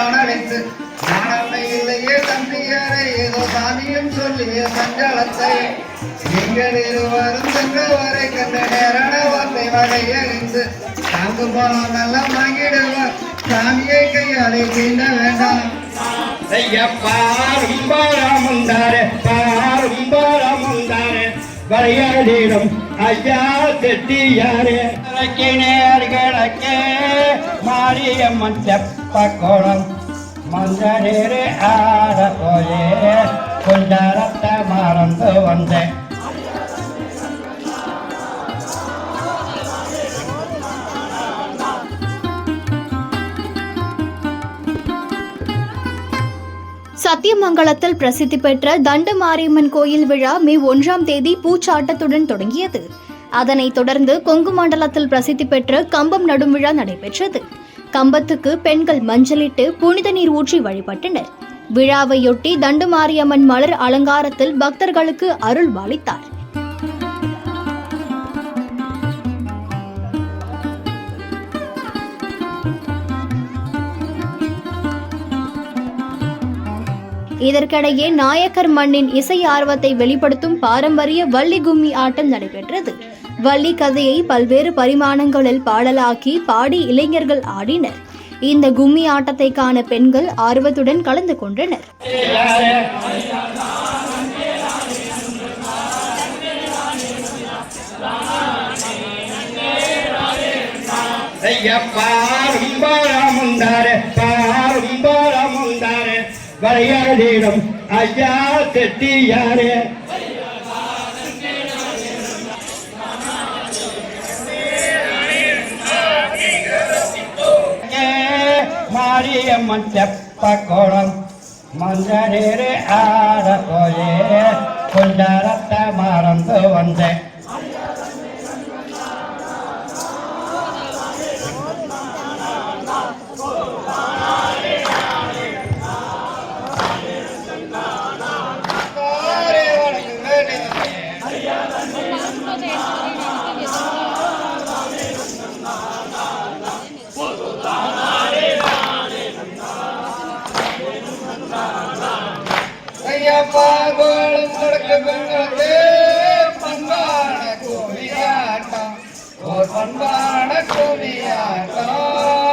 தான் அழைத்து நானம்மை இல்லையே தம்பியாரை ஏதோ சாமியும் சொல்லிய சஞ்சலத்தை நீங்கள் இருவரும் சென்றவரை கண்ட நேரான வார்த்தை வகையறிந்து தாங்கு பணம் எல்லாம் வாங்கிடுவார். சாமியை கையாலே தீண்ட வேண்டாம். ஐயப்பா ரொம்ப பாரமுந்தாரே பா ரொம்ப வரையாடிடும் ஐயா செட்டியாரே. கிணேர் கிழக்கே மாரியம்மன் தெப்ப குளம் மஞ்சரே ஆட போயே கொஞ்சரத்தை மறந்து வந்தேன். சத்தியமங்கலத்தில் பிரசித்தி பெற்ற தண்டு மாரியம்மன் கோயில் விழா மே ஒன்றாம் தேதி பூச்சாட்டத்துடன் தொடங்கியது. அதனைத் தொடர்ந்து கொங்கு மண்டலத்தில் பிரசித்தி பெற்ற கம்பம் நடும் விழா நடைபெற்றது. கம்பத்துக்கு பெண்கள் மஞ்சளிட்டு புனித நீர் ஊற்றி வழிபட்டனர். விழாவையொட்டி தண்டு மாரியம்மன் மலர் அலங்காரத்தில் பக்தர்களுக்கு அருள் பாலித்தார் இதற்கிடையே நாயக்கர் மண்ணின் இசை ஆர்வத்தை வெளிப்படுத்தும் பாரம்பரிய வள்ளி கும்மி ஆட்டம் நடைபெற்றது. வள்ளி கதையை பல்வேறு பரிமாணங்களில் பாடலாக்கி பாடி இளைஞர்கள் ஆடினர். இந்த கும்மி ஆட்டத்தை காண பெண்கள் ஆர்வத்துடன் கலந்து கொண்டனர். ஐயப்பா ரொம்ப பாரும் வரையாடிடும் ஐயா செட்டியாரே. மாரியம்மன் செப்ப குளம் மஞ்சரே ஆட போயே கொண்டாரத்த மறந்து வந்தேன். பார்வோடும் கொடுக்க பெண்களுக்கு பண்பான கூவியாட்டம். ஒரு பண்பான கூவியாட்டம்.